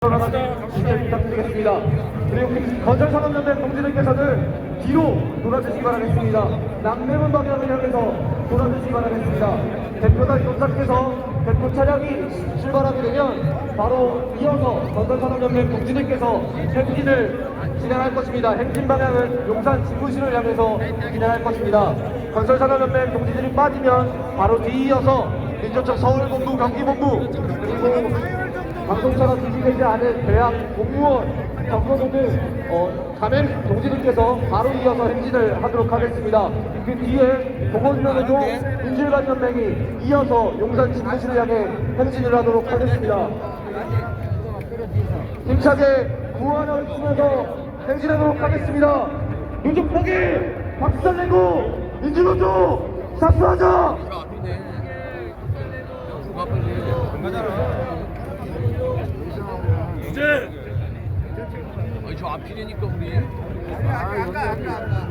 부탁드리겠습니다. 그리고 건설산업연대 동지들께서는 뒤로 돌아주시기 바라겠습니다. 남대문 방향을 향해서 돌아주시기 바라겠습니다. 대표단 용사께서 대표 차량이 출발하게 되면 바로 이어서 건설산업연대 동지들께서 행진을 진행할 것입니다. 행진 방향은 용산 지구실을 향해서 진행할 것입니다. 건설산업연맹 동지들이 빠지면 바로 뒤이어서 민족청 서울본부, 경기본부 그리고 방송차가 준비되지 않은 대학 공무원 정거도들 어, 가맹 동지들께서 바로 이어서 행진을 하도록 하겠습니다. 그 뒤에 보건면에도 민주일반연맹이 이어서 용산 집무실을 향해 행진을 하도록 하겠습니다. 힘차게 구원을 치면서 행진하도록 하겠습니다. 민족 포기 박살내고 민주노조 사수하자. 아 니 저 앞이니까 우리. 아까 아까 아까.